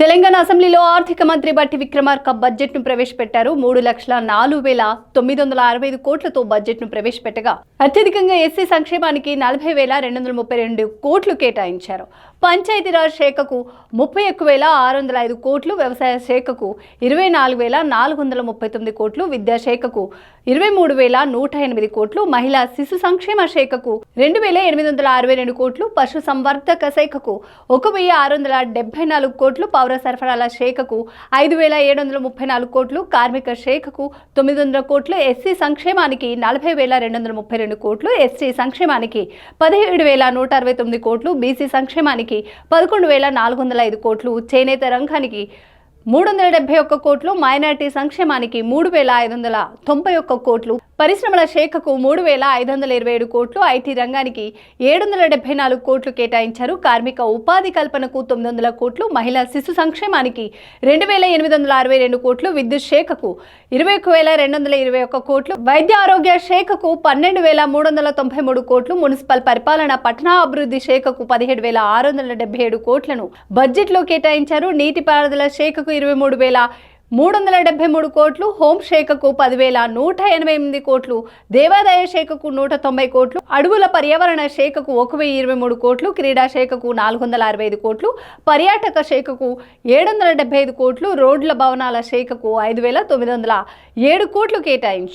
తెలంగాణ అసెంబ్లీలో ఆర్థిక మంత్రి బట్టి విక్రమార్క బడ్జెట్ను ప్రవేశపెట్టారు. మూడు లక్షల నాలుగు వేల తొమ్మిది వందల అరవై ఐదు కోట్లతో బడ్జెట్ను ప్రవేశపెట్టగా అత్యధికంగా ఎస్సీ సంక్షేమానికి నలభై వేల రెండు వందల ముప్పై రెండు కోట్లు కేటాయించారు. పంచాయతీరాజ్ శాఖకు ముప్పై ఒక్క వేల ఆరు వందల ఐదు కోట్లు వ్యవసాయ శాఖకు ఇరవై నాలుగు వేల నాలుగు వందల ముప్పై తొమ్మిది కోట్లు విద్యాశాఖకు ఇరవై మూడు వేల నూట ఎనిమిది కోట్లు మహిళా శిశు సంక్షేమ శాఖకు రెండు వేల ఎనిమిది వందల అరవై రెండు కోట్లు పశు సంవర్ధక శాఖకు ఒక వెయ్యి ఆరు వందల డెబ్బై నాలుగు కోట్లు పౌర సరఫరాల శాఖకు ఐదు వేల ఏడు వందల ముప్పై నాలుగు కోట్లు కార్మిక శాఖకు తొమ్మిది వందల కోట్లు ఎస్సీ సంక్షేమానికి నలభై వేల రెండు వందల ముప్పై రెండు కోట్లు ఎస్టీ సంక్షేమానికి పదిహేడు వేల నూట అరవై తొమ్మిది కోట్లు బీసీ సంక్షేమానికి పదకొండు వేల నాలుగు వందల ఐదు కోట్లు చేనేత రంగానికి మూడు వందల డెబ్బై ఒక్క కోట్లు మైనార్టీ సంక్షేమానికి మూడు వేల ఐదు వందల తొంభై ఒక్క కోట్లు పరిశ్రమల శాఖకు మూడు వేల ఐదు వందల ఇరవై ఏడు కోట్లు ఐటీ రంగానికి ఏడు వందల డెబ్బై నాలుగు కోట్లు కేటాయించారు. కార్మిక ఉపాధి కల్పనకు తొమ్మిది వందల కోట్లు మహిళా శిశు సంక్షేమానికి రెండు వేల ఎనిమిది వందల అరవై రెండు కోట్లు విద్యుత్ శాఖకు ఇరవై ఒక వేల రెండు వందల ఇరవై ఒక్క కోట్లు వైద్య ఆరోగ్య శాఖకు పన్నెండు వేల మూడు వందల తొంభై మూడు కోట్లు మున్సిపల్ పరిపాలన పట్టణాభివృద్ధి శాఖకు పదిహేడు వేల ఆరు వందల డెబ్బై ఏడు కోట్లను బడ్జెట్లో కేటాయించారు. నీటిపారుదల శాఖకు ఇరవై మూడు వేల మూడు వందల డెబ్బై మూడు కోట్లు హోంశాఖకు పదివేల నూట ఎనభై ఎనిమిది కోట్లు దేవాదాయ శాఖకు నూట తొంభై కోట్లు అడవుల పర్యావరణ శాఖకు ఒక వెయ్యి ఇరవై మూడు కోట్లు క్రీడా శాఖకు నాలుగు వందల అరవై ఐదు కోట్లు పర్యాటక శాఖకు ఏడు వందల డెబ్బై ఐదు కోట్లు రోడ్ల భవనాల శాఖకు ఐదు వేల తొమ్మిది వందల ఏడు కోట్లు కేటాయించారు.